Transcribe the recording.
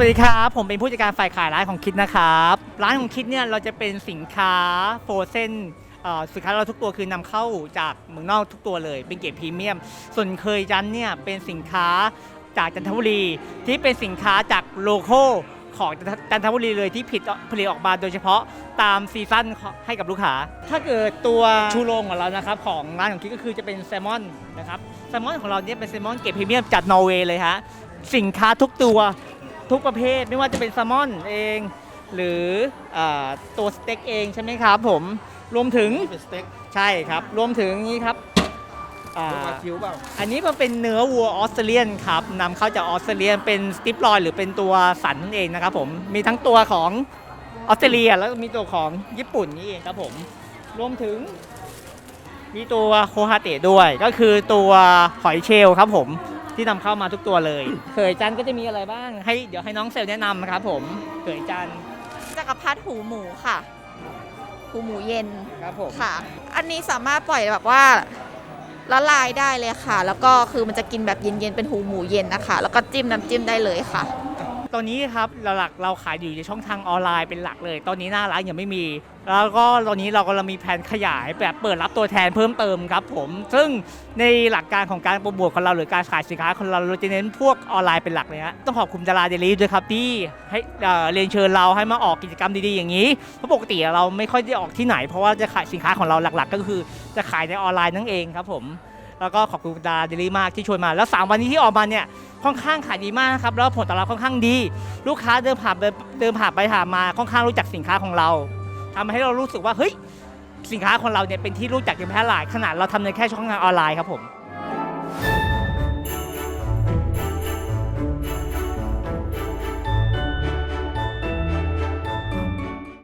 วัสดีครับ ผมเป็นผู้จัดการฝ่ายขายร้านของคิดนะครับ ร้านของคิดเนี่ยเราจะเป็นสินค้าโฟรเซนสินค้าเราทุกตัวคือนำเข้าจากเมืองนอกทุกตัวเลย เป็นเกรดพรีเมียม ส่วนเคยจันเนี่ยเป็นสินค้าจากจันทบุรี ที่เป็นสินค้าจากโลโก้ของจันทบุรีเลยที่ผิดผลิตออกมาโดยเฉพาะตามซีซั่นให้กับลูกค้า ถ้าเกิดตัวชูโรงของเรานะครับของร้านของคิดก็คือจะเป็นแซลมอนนะครับแซลมอนของเราเนี่ยเป็นแซลมอนเกรดพรีเมียมจากนอร์เวย์เลยฮะสินค้าทุกตัว ทุกประเภทไม่ว่าจะเป็นแซลมอนเอง หรืออาตัวสเต็กเองใช่ไหมครับผมรวมถึงนี่เป็นสเต็กใช่ครับ รวมถึงนี้ครับอ่าวาคิวเปล่าอันนี้มันเป็นเนื้อวัวออสเตรเลียนครับนำเข้าจากออสเตรเลียเป็นสติปลอยหรือเป็นตัวสันนั่นเองนะครับผมมีทั้งตัวของออสเตรเลียแล้วก็มีตัวของญี่ปุ่นนี่เองครับผมรวมถึงมีตัวโคฮาเตะด้วยก็คือตัวหอยเชลล์ครับผม ที่นำเข้ามาทุกตัวเลย เขยจันทร์ก็จะมีอะไรบ้าง ให้เดี๋ยวให้น้องเซลล์แนะนำนะครับผม เขยจันทร์จักรพรรดิหูหมูค่ะ หูหมูเย็นครับผม ค่ะ อันนี้สามารถปล่อยแบบว่าละลายได้เลยค่ะ แล้วก็คือมันจะกินแบบเย็นๆเป็นหูหมูเย็นนะคะ แล้วก็จิ้มน้ำจิ้มได้เลยค่ะ ตอนนี้ครับหลักเราขายอยู่ในช่องทางออนไลน์เป็นหลักเลย ตอนนี้หน้าร้านยังไม่มี แล้วก็ตอนนี้เรากำลังมีแผนขยายแบบเปิดรับตัวแทนเพิ่มเติมครับผม ซึ่งในหลักการของการโปรโมทของเราหรือการขายสินค้าของเราเราจะเน้นพวกออนไลน์เป็นหลักเลยฮะต้องขอบคุณดาราเดลี่ด้วยครับที่ให้เอ่อเรียนเชิญเราให้มาออกกิจกรรมดีๆอย่างนี้เพราะปกติเราไม่ค่อยได้ออกที่ไหน เพราะว่าจะขายสินค้าของเราหลัก ๆ ก็คือ จะขายในออนไลน์นั่นเองครับผม แล้วก็ขอบคุณดาราเดลี่มากที่ชวนมา แล้ว 3 วันนี้ที่ออกมาเนี่ยค่อนข้างขายดีมากนะครับแล้วผลตอบรับค่อนข้างดี ลูกค้าเดินผ่านเดินผ่านไปผ่านมาค่อนข้างรู้จักสินค้าของเราทำให้เรารู้สึกว่าเฮ้ยสินค้าของเราเนี่ยเป็นที่รู้จักอย่างแพร่หลายขนาดเราทำในแค่ช่องทางออนไลน์ครับผม